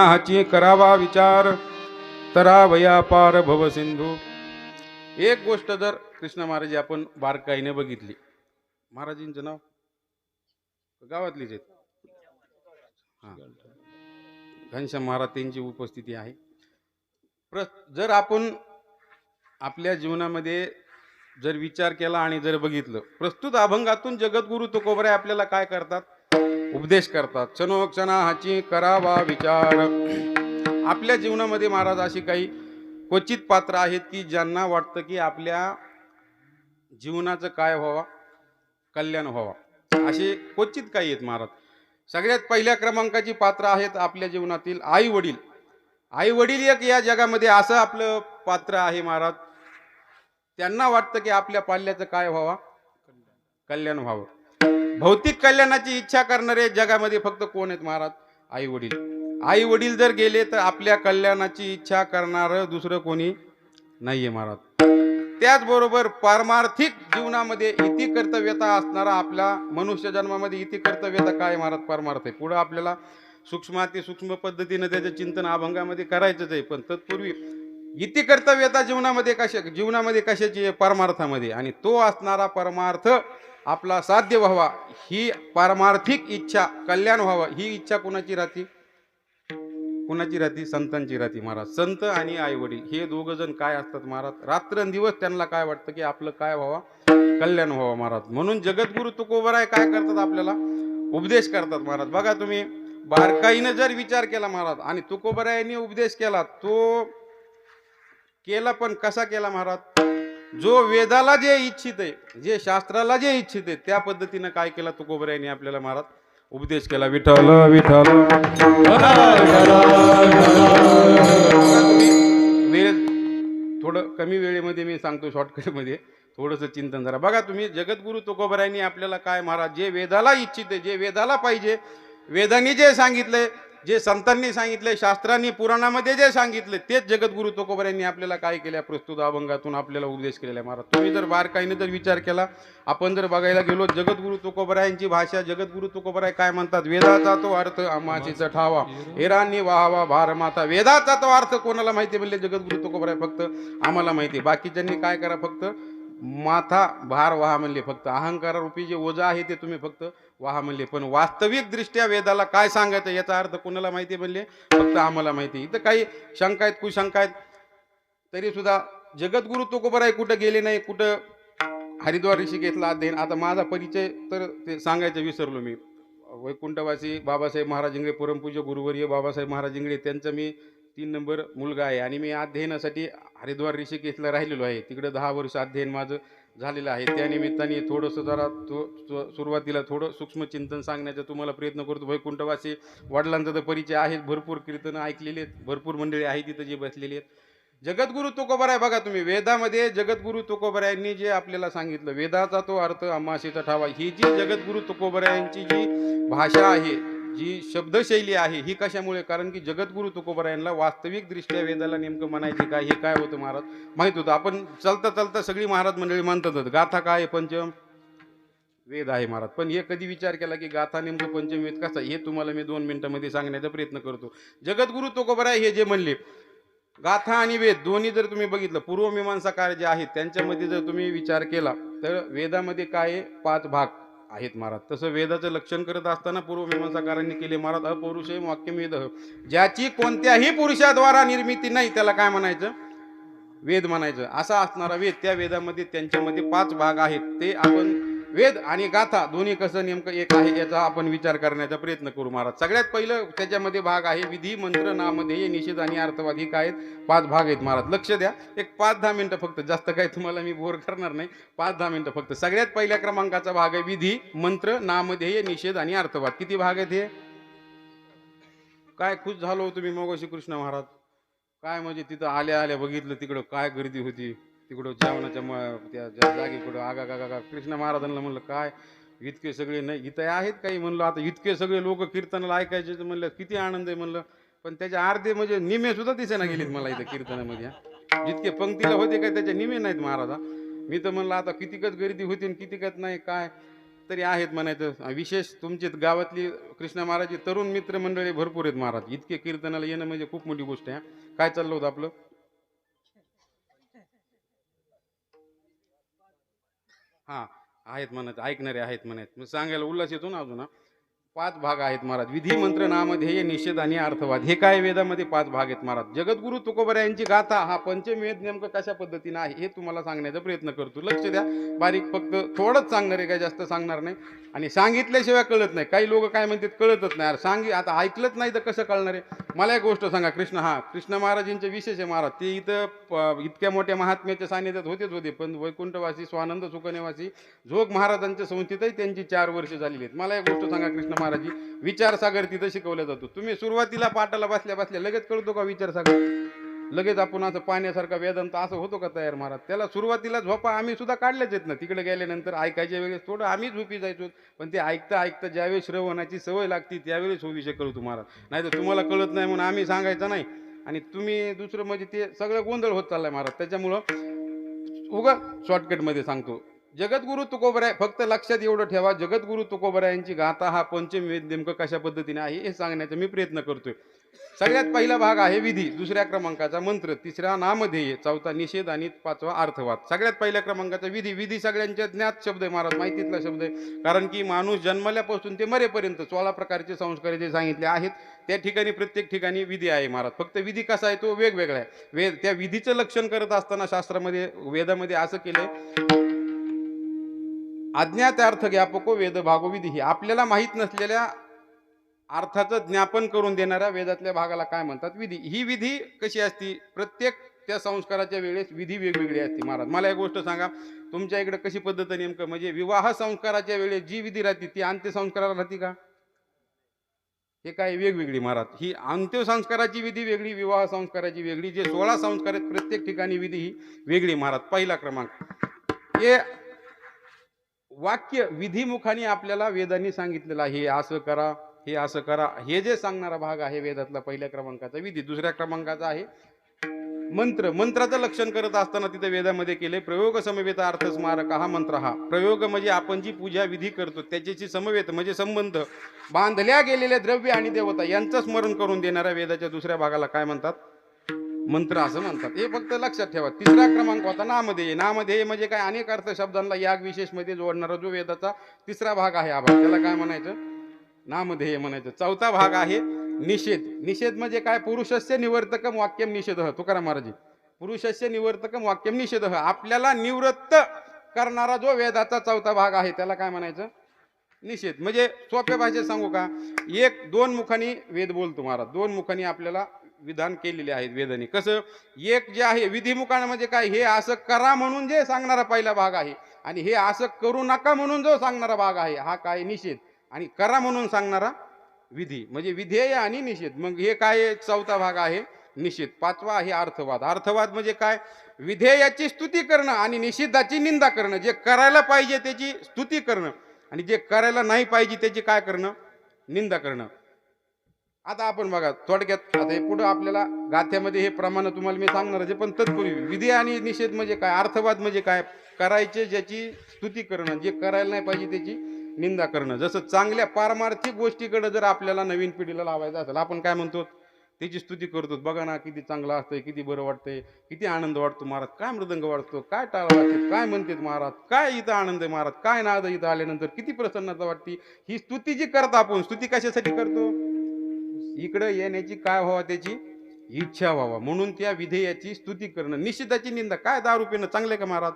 हाची करावा विचार तरावया पार भव सिंधू. एक गोष्ट जर कृष्ण महाराज आपण बारकाईने बघितली. महाराजींचं नाव? गावातलीच आहेत. घनश्याम महाराज त्यांची उपस्थिती आहे. प्र जर आपण आपल्या जीवनामध्ये जर विचार केला आणि जर बघितलं प्रस्तुत अभंगातून जगद्गुरु तुकोबराय आपल्याला काय करतात? उपदेश करतात. क्षणो क्षणाची करावा विचार. आपल्या जीवनामध्ये महाराज अशी काही क्वचित पात्र आहेत की ज्यांना वाटतं की आपल्या जीवनाचं काय व्हावा? कल्याण व्हावा. असे क्वचित काही आहेत महाराज. सगळ्यात पहिल्या क्रमांकाची पात्र आहेत आपल्या जीवनातील आई वडील आई वडील एक या जगामध्ये असं आपलं पात्र आहे महाराज. त्यांना वाटतं की आपल्या पाल्याचं काय व्हावा? कल्याण व्हावं. भौतिक कल्याणाची इच्छा करणारे जगामध्ये फक्त कोण आहेत महाराज? आई वडील. आई वडील जर गेले तर आपल्या कल्याणाची इच्छा करणार दुसरं कोणी नाहीये महाराज. त्याचबरोबर पारमार्थिक जीवनामध्ये इति कर्तव्यता असणारा आपल्या मनुष्य जन्मामध्ये इति कर्तव्यता काय महाराज? परमार्थ आहे. पुढं आपल्याला सूक्ष्माती सूक्ष्म पद्धतीनं त्याचं चिंतन अभंगामध्ये करायचंच आहे. पण तत्पूर्वी इति कर्तव्यता जीवनामध्ये कशा जीवनामध्ये कशाची आहे? परमार्थामध्ये. आणि तो असणारा परमार्थ आपला साध्य व्हावा. ही पारमार्थिक इच्छा कल्याण व्हावं. ही इच्छा कुणाची राहते? कुणाची राहते? संतांची राहते. महाराज संत आणि आईवडील हे दोघ जण काय असतात महाराज? रात्रंदिवस त्यांना काय वाटतं की आपलं काय व्हावं? कल्याण व्हावं महाराज. म्हणून जगद्गुरु तुकोबराय काय करतात आपल्याला? उपदेश करतात महाराज. बघा तुम्ही बारकाईनं जर विचार केला महाराज आणि तुकोबरायांनी उपदेश केला तो केला पण कसा केला महाराज? जो वेदाला जे इच्छित आहे जे शास्त्राला जे इच्छित आहे त्या पद्धतीनं काय केला तुकोबरायांनी आपल्याला महाराज उपदेश केला. विठाल विठल वेळ थोडं कमी वेळेमध्ये मी सांगतो शॉर्टकटमध्ये थोडंसं चिंतन जरा. बघा तुम्ही जगद्गुरु तुकोबरायांनी आपल्याला काय महाराज जे वेदाला इच्छित आहे जे वेदाला पाहिजे वेदांनी जे सांगितलंय जे संतांनी सांगितले शास्त्रांनी पुराणामध्ये जे सांगितले तेच जगद्गुरु तुकोबरायांनी आपल्याला काय केल्या? प्रस्तुत अभंगातून आपल्याला उपदेश केलेला आहे महाराज. तुम्ही जर बारकाईने जर विचार केला आपण जर बघायला गेलो जगद्गुरु तुकोबरायांची भाषा जगद्गुरु तुकोबराय काय म्हणतात? वेदाचा तो अर्थ आमाचीचा ठावा हेरांनी वाहावा भार माता वेदाचा तो अर्थ कोणाला माहिती म्हणले? जगद्गुरु तुकोबराय फक्त आम्हाला माहिती बाकीच्यांनी काय करा फक्त? माथा भार वाहा म्हणले फक्त. अहंकार रूपी जे ओझं आहे ते तुम्ही फक्त वाह म्हणले पण वास्तविक दृष्ट्या वेदाला काय सांगायचं याचा अर्थ कोणाला माहिती म्हणले? फक्त आम्हाला माहिती. इथं काही शंका आहेत कुशंका आहेत. तरी सुद्धा जगद्गुरु तुकोबराय कुठं गेले नाही कुठं हरिद्वार ऋषिकेशला अध्ययन? आता माझा परिचय तर ते सांगायचं विसरलो मी. वैकुंठवासी बाबासाहेब महाराज इंगळे परमपूज्य गुरुवर्य बाबासाहेब महाराज इंगळे त्यांचं मी तीन नंबर मुलगा आहे. आणि मी अध्ययनासाठी हरिद्वार ऋषिकेशला राहिलेलो आहे. तिकडं दहा वर्ष अध्ययन माझं. झालेलं आहे. त्यानिमित्ताने थोडंसं जरा तो सुरुवातीला थोडं सूक्ष्म चिंतन सांगण्याचा तुम्हाला प्रयत्न करतो. वैकुंठवासी वडिलांचा तर परिचय आहेत. भरपूर कीर्तनं ऐकलेली आहेत. भरपूर मंडळी आहेत तिथं जे बसलेली आहेत. जगद्गुरु तुकोबराय बघा तुम्ही. वेदामध्ये जगद्गुरु तुकोबरायांनी जे आपल्याला सांगितलं वेदाचा तो अर्थ अमाशीचा ठावा ही जी जगद्गुरु तुकोबरायांची जी भाषा आहे जी शब्दशैली आहे ही कशामुळे? कारण की जगद्गुरु तुकोबरायांना वास्तविक दृष्ट्या वेदाला नेमकं म्हणायचे काय हे काय होतं महाराज? माहीत होतं. आपण चालता चालता सगळी महाराज मंडळी म्हणतातच गाथा काय आहे? पंचम? वेद आहे महाराज. पण हे कधी विचार केला की गाथा नेमकं पंचम वेद कसा हे तुम्हाला मी दोन मिनिटांमध्ये सांगण्याचा प्रयत्न करतो. जगद्गुरु तुकोबराय हे जे म्हणले गाथा आणि वेद दोन्ही जर तुम्ही बघितलं पूर्वमीमांसाकार जे आहेत त्यांच्यामध्ये जर तुम्ही विचार केला तर वेदामध्ये काय आहे? पाच भाग. आहेत महाराज. तसं वेदाचं लक्षण करत असताना पूर्वमीमांसाकारांनी केले महाराज अपौरुष वाक्यम वेद ज्याची कोणत्याही पुरुषाद्वारा निर्मिती नाही त्याला काय म्हणायचं? वेद म्हणायचं. असा असणारा वेद त्या वेदामध्ये त्यांच्यामध्ये पाच भाग आहेत. ते आपण वेद आणि गाथा दोन्ही कसं नेमकं एक आहे याचा आपण विचार करण्याचा प्रयत्न करू महाराज. सगळ्यात पहिलं त्याच्यामध्ये भाग आहे विधी मंत्र नामधेय निषेध आणि अर्थवाद ही काय आहेत? पाच भाग आहेत महाराज. लक्ष द्या. एक पाच दहा मिनिटं फक्त. जास्त काही तुम्हाला मी बोर करणार नाही. पाच दहा मिनिटं फक्त. सगळ्यात पहिल्या क्रमांकाचा भाग आहे विधी मंत्र नामधेय निषेध आणि अर्थवाद. किती भाग आहेत हे? काय खुश झालो तुम्ही मग कृष्ण महाराज. काय म्हणजे तिथं आल्या आल्या बघितलं तिकडं. काय गर्दी होती. तिकडं जेवणाच्या म- त्या जागी कुठं आगा गागा गा कृष्ण महाराजांना म्हणलं काय? इतके सगळे नाही इथं आहेत काही? म्हणलं आता इतके सगळे लोक कीर्तनाला ऐकायचे म्हणलं किती आनंद आहे. म्हणलं पण त्याच्या अर्धे म्हणजे निमे सुद्धा दिसेना गेलीत मला इथं कीर्तनामध्ये जितके पंक्तीला होते काय त्याच्या निमे नाहीत महाराजा. मी तर म्हणलं आता कितीकच गर्दी होती आणि कितीकच नाही काय? तरी आहेत म्हणायचं. विशेष तुमचे गावातली कृष्णा महाराजची तरुण मित्र मंडळी भरपूर आहेत महाराज. इतके कीर्तनाला येणं म्हणजे खूप मोठी गोष्ट आहे काय चाललं होतं आपलं? हां आहेत म्हणत ऐकणारे आहेत म्हणत. मग सांगायला उल्हास येतो ना अजून पाच भाग आहेत महाराज. विधी मंत्र नामध्येय निषेध आणि अर्थवाद. हे काय वेदामध्ये पाच भाग आहेत महाराज? जगद्गुरु तुकोबर यांची गाथा हा पंचमेध नेमकं कशा पद्धतीनं आहे हे तुम्हाला सांगण्याचा प्रयत्न करतो. लक्ष द्या. बारीक फक्त थोडंच सांगणार आहे काय जास्त सांगणार नाही. आणि सांगितल्याशिवाय कळत नाही. काही लोक काय म्हणतात कळतच नाही. अरे सांगी आता ऐकलंच नाही तर कसं कळणार आहे? मला एक गोष्ट सांगा कृष्ण हा कृष्ण महाराजांचे विशेष आहे महाराज. ते इथं इतक्या मोठ्या महात्म्याच्या सानिध्यात होतेच होते पण वैकुंठवासी स्वानंद सुकनेवासी जोग महाराजांच्या संस्थेतही त्यांची चार वर्ष झालेली आहेत. मला एक गोष्ट सांगा कृष्ण महाराजी विचारसागर तिथं शिकवला जातो. तुम्ही सुरुवातीला पाठाला बसल्या बसल्या लगेच कळतो का विचारसागर? लगेच आपण असं पाण्यासारखा वेदांत असं होतो का तयार महाराज? त्याला सुरुवातीला झोपा आम्ही सुद्धा काढल्याच आहेत ना. तिकडे गेल्यानंतर ऐकायच्या वेळेस थोडं आम्ही झोपी जायचो. पण ते ऐकता ऐकता ज्यावेळेस श्रवणाची सवय लागती त्यावेळेस हो विषय कळतो महाराज. नाही तर तुम्हाला कळत नाही म्हणून आम्ही सांगायचं नाही. आणि तुम्ही दुसरं म्हणजे ते सगळं गोंधळ होत चाललाय महाराज. त्याच्यामुळं उगा शॉर्टकटमध्ये सांगतो. जगद्गुरु तुकोबराय फक्त लक्षात एवढं ठेवा जगद्गुरु तुकोबरायांची गाथा हा पंचमवेद नेमकं कशा पद्धतीने आहे हे सांगण्याचा मी प्रयत्न करतोय. सगळ्यात पहिला भाग आहे विधी दुसऱ्या क्रमांकाचा मंत्र तिसरा नामध्येय चौथा निषेध आणि पाचवा अर्थवाद. सगळ्यात पहिल्या क्रमांकाचा विधी विधी सगळ्यांच्या ज्ञात शब्द आहे महाराज माहितीतला शब्द आहे. कारण की माणूस जन्मल्यापासून ते मरेपर्यंत सोळा प्रकारचे संस्कार जे सांगितले आहेत. त्या ठिकाणी प्रत्येक ठिकाणी विधी आहे महाराज. फक्त विधी कसा आहे तो वेगवेगळा आहे. वेद त्या विधीचं लक्षण करत असताना शास्त्रामध्ये वेदामध्ये असं केलंय अज्ञात अर्थ ज्ञापको वेद भागो विधी ही आपल्याला माहीत नसलेल्या अर्थाचं ज्ञापन करून देणाऱ्या वेदातल्या भागाला काय म्हणतात? विधी. ही विधी कशी असती? प्रत्येक त्या संस्काराच्या वेळेस विधी वेगवेगळी असते महाराज. मला एक गोष्ट सांगा. तुमच्या इकडे कशी पद्धत नेमकं? म्हणजे विवाह संस्काराच्या वेळेस जी विधी राहते ती अंत्यसंस्काराला राहते का? हे काय वेगवेगळी महाराज. ही अंत्यसंस्काराची विधी वेगळी विवाह संस्काराची वेगळी. जे सोळा संस्कार आहेत प्रत्येक ठिकाणी विधी ही वेगळी महाराज. पहिला क्रमांक. हे वाक्य विधिमुखाने आपल्याला वेदांनी सांगितलेलं आहे हे असं करा हे असं करा हे जे सांगणारा भाग आहे वेदातला पहिल्या क्रमांकाचा विधी दुसऱ्या क्रमांकाचा आहे. मंत्र मंत्राचं लक्षण करत असताना तिथे वेदामध्ये केले प्रयोग समवेत अर्थ स्मारक हा मंत्र हा. प्रयोग म्हणजे आपण जी पूजा विधी करतो त्याच्याशी समवेत म्हणजे संबंध. बांधल्या गेलेल्या द्रव्य आणि देवता यांचं स्मरण करून देणाऱ्या वेदाच्या दुसऱ्या भागाला काय म्हणतात? मंत्र असं म्हणतात. हे फक्त लक्षात ठेवा. तिसरा क्रमांक होता नामधेय. नामधेय म्हणजे काय? अनेक अर्थ शब्दांना याग विशेषमध्ये जोडणारा जो वेदाचा तिसरा भाग आहे हा त्याला काय म्हणायचं? नामधेय म्हणायचं. चौथा भाग आहे निषेध. निषेध म्हणजे काय? पुरुषस्य निवर्तकम वाक्यम निषेध. तुकाराम महाराज पुरुषस्य निवर्तकम वाक्यम निषेध. आपल्याला निवृत्त करणारा जो वेदाचा चौथा भाग आहे त्याला काय म्हणायचं? निषेध. म्हणजे सोप्या भाषेत सांगू का? एक दोन मुखानी वेद बोलतो महाराज. दोन मुखानी आपल्याला विधान केलेले आहेत वेदने. कसं? एक जे आहे विधिमुखान म्हणजे काय? हे असं करा म्हणून जे सांगणारा पहिला भाग आहे. आणि हे असं करू नका म्हणून जो सांगणारा भाग आहे हा काय? निषेध. आणि करा म्हणून सांगणारा विधी. म्हणजे विधेय आणि निषेध. मग हे काय चौथा भाग आहे? निषेध. पाचवा आहे अर्थवाद. अर्थवाद म्हणजे काय? विधेयाची स्तुती करणं आणि निषेधाची निंदा करणं. जे करायला पाहिजे त्याची स्तुती करणं. आणि जे करायला नाही पाहिजे त्याची काय करणं? निंदा करणं. आता आपण बघा थोडक्यात आता हे पुढं आपल्याला गाथ्यामध्ये हे प्रमाण तुम्हाला मी सांगणार आहे पण तत्पूर्वी विधी आणि निषेध म्हणजे काय अर्थवाद म्हणजे काय करायचे ज्याची स्तुती करणं जे करायला नाही पाहिजे त्याची निंदा करणं. जसं चांगल्या पारमार्थिक गोष्टीकडे जर आपल्याला नवीन पिढीला लावायचं असेल आपण काय म्हणतो त्याची स्तुती करतो बघा ना किती चांगलं असतंय किती बरं वाटतंय किती आनंद वाटतो महाराज काय मृदंग वाटतो काय टाळ वाटते काय म्हणतात महाराज काय इथं आनंद आहे महाराज काय नाद इथं आल्यानंतर किती प्रसन्नता वाटते ही स्तुती जी करतो आपण स्तुती कशासाठी करतो? इकडं येण्याची काय व्हावा त्याची? इच्छा व्हावा. म्हणून त्या विधेयाची स्तुती करणं. निश्चिताची निंदा. काय दारू पिणं? चांगले का महाराज?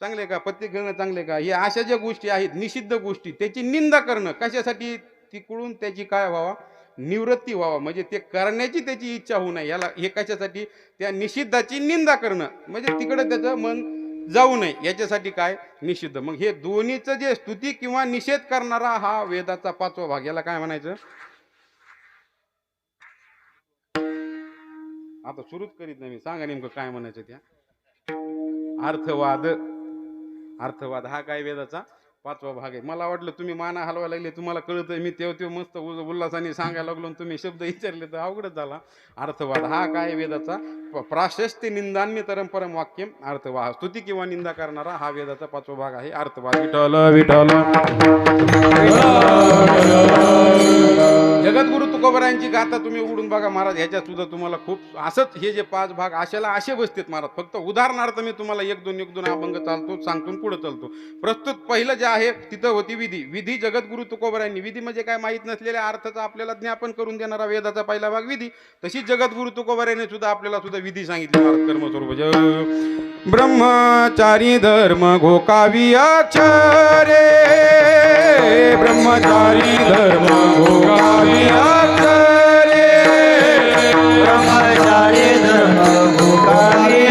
चांगले का? पत्ते घेणं चांगले का? हे अशा ज्या गोष्टी आहेत निषिद्ध गोष्टी त्याची निंदा करणं कशासाठी तिकडून त्याची काय व्हावा? निवृत्ती व्हावा. म्हणजे ते करण्याची त्याची इच्छा होऊ नये. याला हे कशासाठी? त्या निषिद्धाची निंदा करणं. म्हणजे तिकडं त्याचं मन जाऊ नये. याच्यासाठी काय? निषिद्ध. मग हे दोन्हीचं जे स्तुती किंवा निषेध करणारा हा वेदाचा पाचवा भाग. याला काय म्हणायचं? आता सुरूच करीत नाही मी. सांगा नेमकं काय म्हणायचं त्या. अर्थवाद. अर्थवाद हा काय वेदाचा? पाचवा भाग आहे. मला वाटलं तुम्ही माना हलवायला लागले तुम्हाला कळत मी तेव्हा तेव्हा मस्त उल- उल्हासाने सांगायला लागलो तुम्ही शब्द विचारले तर अवघडच झाला. अर्थवाद हा काय वेदाचा? प- प्राशस्त्य निंदान्य तरम परम वाक्यम अर्थवाह. स्तुती किंवा निंदा करणारा हा वेदाचा पाचवा भाग आहे अर्थवाह विठल विठल जगद्गुरु तुकोबरायांची गाथा तुम्ही उघडून बघा महाराज ह्याच्यात सुद्धा तुम्हाला खूप असंच हे जे पाच भाग अशाला असे बसतात महाराज. फक्त उदाहरणार्थ मी तुम्हाला एक दोन एक दोन अभंग चालतो सांगतो पुढे चालतो. प्रस्तुत पहिलं जे आहे तिथं होती विधी. विधी जगद्गुरु तुकोबरायांनी. विधी म्हणजे काय माहीत नसलेल्या अर्थाचं आपल्याला ज्ञापन करून देणारा वेदाचा पहिला भाग विधी. तशीच जगद्गुरु तुकोबरायाने सुद्धा आपल्याला सुद्धा विधी सांगितली कर्म कर्मस्वरूप ब्रह्मचारी धर्म घोकावी अक्षरे ब्रह्मचारी धर्म घोकावी अक्षरे ब्रह्मचारी धर्म भूकाली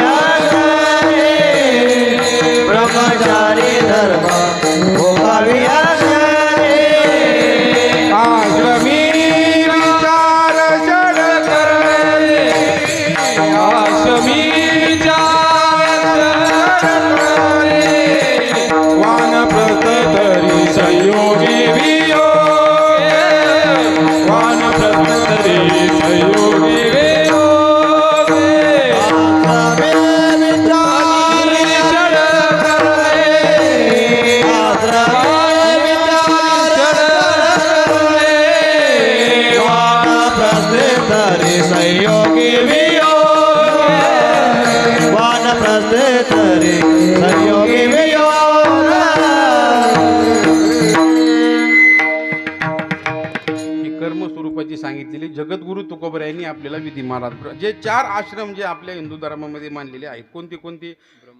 जगद्गुरु तुकोबर यांनी आपल्याला विधी महाराज जे चार आश्रम जे आपल्या हिंदू धर्मामध्ये मानलेले आहेत कोणती कोणती?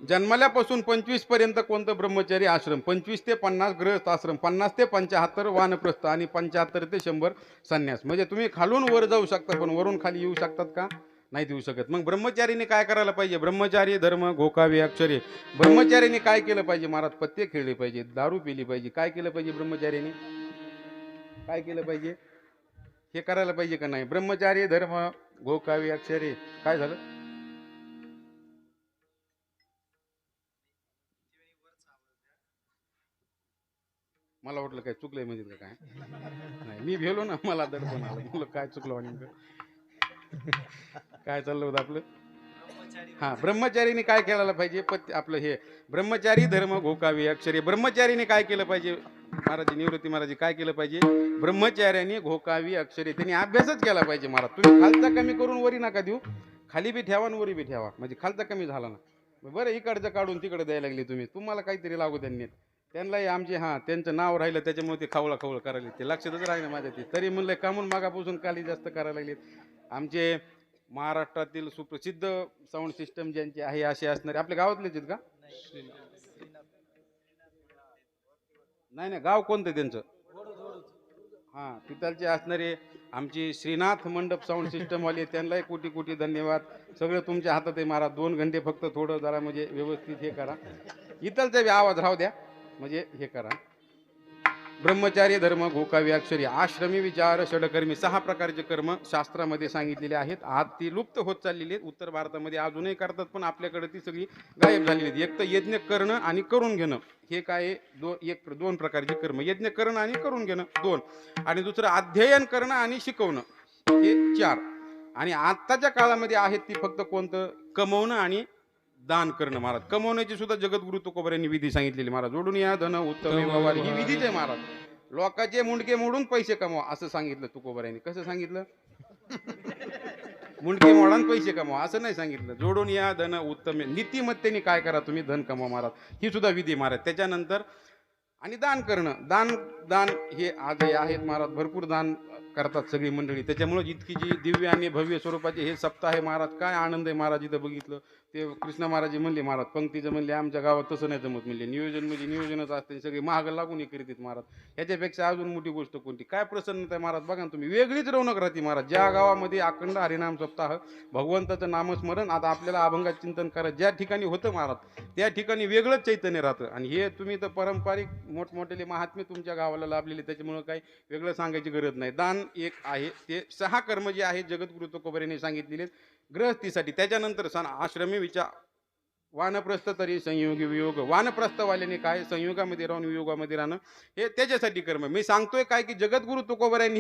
जन्मल्यापासून पंचवीसपर्यंत कोणतं ब्रह्मचारी आश्रम? पंचवीस ते पन्नास ग्रहस्थ आश्रम पन्नास ते पंच्याहत्तर वानप्रस्थ आणि पंच्याहत्तर ते शंभर संन्यास. म्हणजे तुम्ही खालून वर जाऊ शकता पण वरून खाली येऊ शकतात का? नाही देऊ शकत. मग ब्रह्मचारीने काय करायला पाहिजे? ब्रह्मचारी धर्म घोकावे अक्षरे. ब्रह्मचारीने काय केलं पाहिजे महाराज? पत्ते खेळले पाहिजे दारू पिली पाहिजे. काय केलं पाहिजे ब्रह्मचारीने? काय केलं पाहिजे? हे करायला पाहिजे का नाही? ब्रह्मचारी धर्म गोकावी अक्षरे काय झालं? मला वाटलं काय चुकलंय म्हणजे का काय? नाही मी भेलो ना मला दडपण आलं. काय चुकलं हो आणि काय चाललं होतं आपलं? हा ब्रह्मचारीने काय केलं पाहिजे? पत्य आपलं हे ब्रह्मचारी धर्म घोकावी अक्षरे ब्रह्मचारीने काय केलं पाहिजे? महाराज निवृत्ती महाराज काय केलं पाहिजे? ब्रह्मचार्याने घोकावी अक्षरे. त्यांनी अभ्यासच केला पाहिजे महाराज. तुम्ही खालचा कमी करून वरी नका देऊ. खाली बी ठेवा आणि वरी बी ठेवा. म्हणजे खालचा कमी झाला ना. बरं इकडचं काढून तिकडे द्यायला लागली तुम्ही. तुम्हाला काहीतरी लागू त्यांनी त्यांनाही आमचे हां त्यांचं नाव राहिलं त्याच्यामुळे ते खावळा खावळ करायला ते लक्षातच राहिलं माझ्या ते. तरी म्हणलं कामून मागापासून काली जास्त करायला लागलेत आमचे महाराष्ट्रातील सुप्रसिद्ध साऊंड सिस्टम ज्यांचे आहे असे असणारे. आपल्या गावातलेच आहेत का? नाही नाही गाव कोणतं त्यांचं? हां तिथालचे असणारे आमची श्रीनाथ मंडप साऊंड सिस्टमवाले त्यांनाही कोटी कोटी धन्यवाद. सगळं तुमच्या हातात आहे महाराज. दोन घंटे फक्त थोडं जरा म्हणजे व्यवस्थित हे करा. इथलचा बी आवाज राहू द्या. म्हणजे हे करा. ब्रह्मचार्य धर्म गोकावी अक्षरी आश्रमी विचार षडकर्मी सहा प्रकारचे कर्म शास्त्रामध्ये सांगितलेले आहेत. आज ती लुप्त होत चाललेली आहेत. उत्तर भारतामध्ये अजूनही करतात पण आपल्याकडे ती सगळी गायब झालेली आहेत. एक तर यज्ञ करणं आणि करून घेणं. हे काय आहे? दो एक दोन प्रकारचे कर्म. यज्ञ करणं आणि करून घेणं दोन. आणि दुसरं अध्ययन करणं आणि शिकवणं. हे चार. आणि आत्ताच्या काळामध्ये आहेत ती फक्त कोणतं? कमवणं आणि दान करणं महाराज. कमवण्याची सुद्धा जगद्गुरु तुकोबर यांनी विधी सांगितलेली. महाराज जोडून या धन उत्तम व्यवहार ही विधीच आहे महाराज. लोकांचे मुंडके मोडून पैसे कमवा असं सांगितलं तुकोबर यांनी. कसं सांगितलं? मुंडके मोडा आणि पैसे कमवा असं नाही सांगितलं. जोडून या धन उत्तम नीतिमत्तेने काय करा तुम्ही धन कमवा महाराज. ही सुद्धा विधी महाराज. त्याच्यानंतर आणि दान करणं. दान दान हे आजही आहेत महाराज. भरपूर दान करतात सगळी मंडळी. त्याच्यामुळे इतकी जी दिव्य आणि भव्य स्वरूपाचे हे सप्ताह आहे महाराज. काय आनंद आहे महाराज इथं बघितलं. ते कृष्ण महाराज म्हणले महाराज पंक्तीचं म्हणले आमच्या गावात तसं नाही जमत म्हणले. नियोजन म्हणजे नियोजनच असते सगळे महाग लागून हे करीत महाराज. ह्याच्यापेक्षा अजून मोठी गोष्ट कोणती? काय प्रसन्नता आहे महाराज? बघा ना तुम्ही वेगळीच रौनक राहते महाराज. ज्या गावामध्ये अखंड हरिनाम सप्ताह भगवंताचं नामस्मरण आता आपल्याला अभंगात चिंतन करा ज्या ठिकाणी होतं महाराज त्या ठिकाणी वेगळंच चैतन्य राहतं. आणि हे तुम्ही तर पारंपरिक मोठमोठेले महात्मे तुमच्या गावाला लाभलेले त्याच्यामुळं काही वेगळं सांगायची गरज नाही. दान एक आहे ते सहा कर्म जे आहे जगद्गुरु तुकोबरेने सांगितलेले ग्रहस्थीसाठी त्याच्यानंतर सण आश्रमी विचार वानप्रस्थ तरी संयोगी वियोग वानप्रस्थवाल्याने काय संयोगामध्ये राहून वियोगामध्ये राहणं हे त्याच्यासाठी कर्म. मी सांगतोय काय की जगद्गुरु तुकोबऱ्यांनी